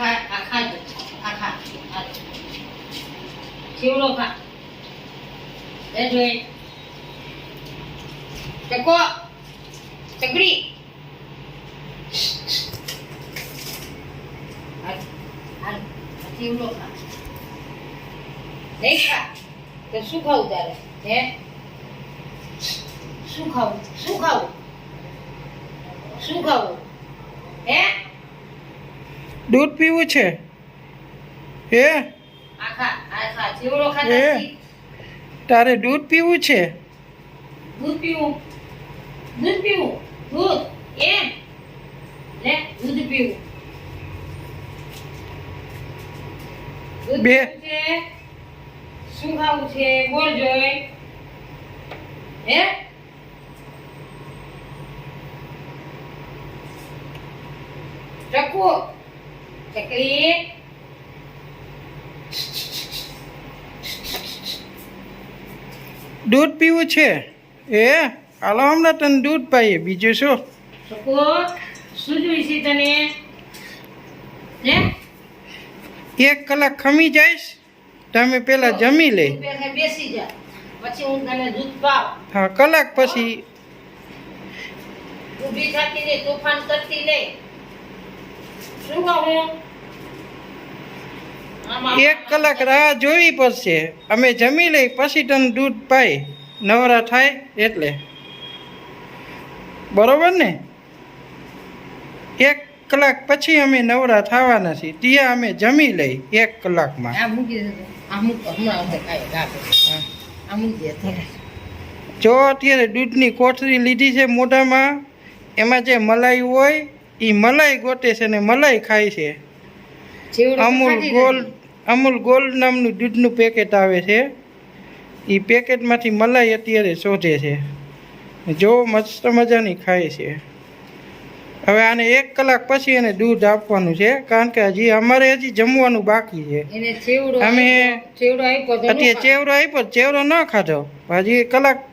આખા આખા ખા તો શું ખાવું તારે હે શું ખાવું શું ખાવું શું ખાવું હે દૂધ પીવું છે? એ. તારે દૂધ પીવું છે? દૂધ પીવું. દૂધ પીવું. દૂધ એમ. લે દૂધ પીવું. બે. શું ખાવું છે? બોલ જોઈ હે? ચકુ ચકરી દૂધ પીવું છે? એ હાલો હમણાં તને દૂધ પાઈએ. બીજું શું? શું જોઈ તને. એક કલાક ખમી જઈશ તમે પેલા જમી લે બેસી જા. પછી હું તને દૂધ પાવ. હા કલાક પછી. ઊભી થતી નહીં તોફાન કરતી નહીં શું કહું એક કલાક રાહ જોવી પડશે. અમે જમી લઈ પછી તને દૂધ પાઈ. નવરા થાય એટલે. બરોબર ને? એક કલાક પછી અમે નવરા થવાના છીએ. ત્યાં અમે જમી લઈ એક કલાકમાં. જો અત્યારે દૂધની કોથળી લીધી છે મોઢામાં એમાં જે મલાઈ હોય એ મલાઈ ગોતે છે ને મલાઈ ખાય છે. અમૂલ ગોલ્ડ અમૂલ ગોલ્ડ નામનું દૂધનું પેકેટ આવે છે. એ પેકેટમાંથી મલાઈ અત્યારે શોધે છે. જો મસ્ત મજાની ખાય છે. હવે આને એક કલાક પછી એને દૂધ આપવાનું છે કારણ કે હજી અમારે હજી જમવાનું બાકી છે. અમે- અત્યારે. ચેવડો આપ્યો ચેવડો ન ખાધો. હજી કલાક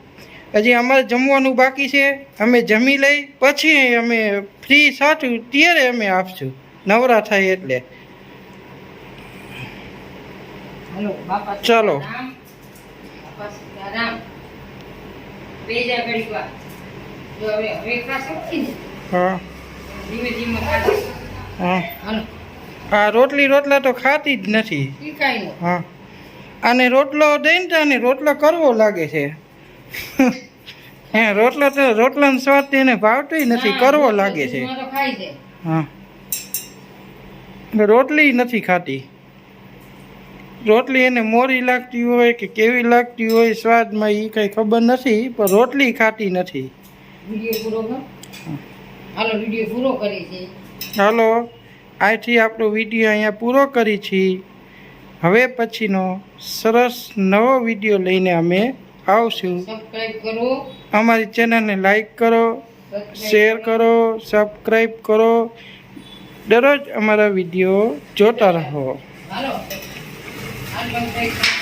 હજી અમારે જમવાનું બાકી છે. અમે જમી લઈ પછી અમે ફ્રી સાચું ત્યારે અમે આપશું. નવરા થાય એટલે. ચલો. હા. હા. આ રોટલી રોટલા તો ખાતી જ નથી. હા. અને રોટલો દઈને ને રોટલો કરવો લાગે છે. હે રોટલો તો રોટલાનો સ્વાદ એને ભાવતોય નથી કરવો લાગે છે. હા. રોટલી નથી ખાતી. રોટલી એને મોરી લાગતી હોય કે કેવી લાગતી હોય સ્વાદમાં એ કંઈ ખબર નથી પણ રોટલી ખાતી નથી. હાલો આજથી આપણો વીડિયો અહીંયા પૂરો કરી છીએ. હવે પછીનો સરસ નવો વીડિયો લઈને અમે આવશું. સબસ્ક્રાઇબ કરો. અમારી ચેનલને લાઈક કરો subscribe શેર કરો સબસ્ક્રાઈબ કરો. દરરોજ અમારા વીડિયો જોતા રહો. હાલો. હાલ બંધ થઈ ગયું.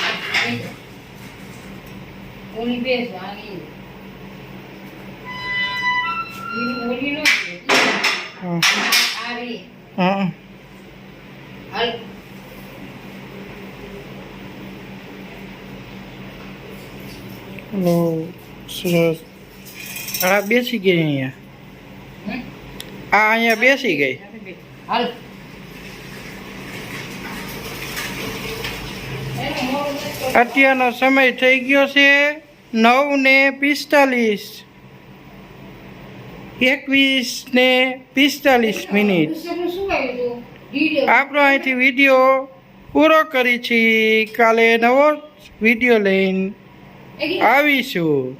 હાલ થઈ ગયું. ઓલી બેસ આની ઈ ઓલી નો છે. હા આ રી હા હાલ હલો સરસ આ બેસી ગઈ અહીંયા? આ અહીંયા બેસી ગઈ હાલ. અત્યારનો સમય થઈ ગયો છે નવ ને પિસ્તાલીસ એકવીસ ને પિસ્તાલીસ મિનિટ. આપણો અહીંથી વીડિયો પૂરો કરી છીએ કાલે નવો વીડિયો લઈને આવીશું.